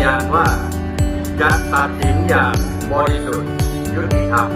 ยญาณว่าจะตัดสินอย่างบริสุทธิ์ยุติธรรม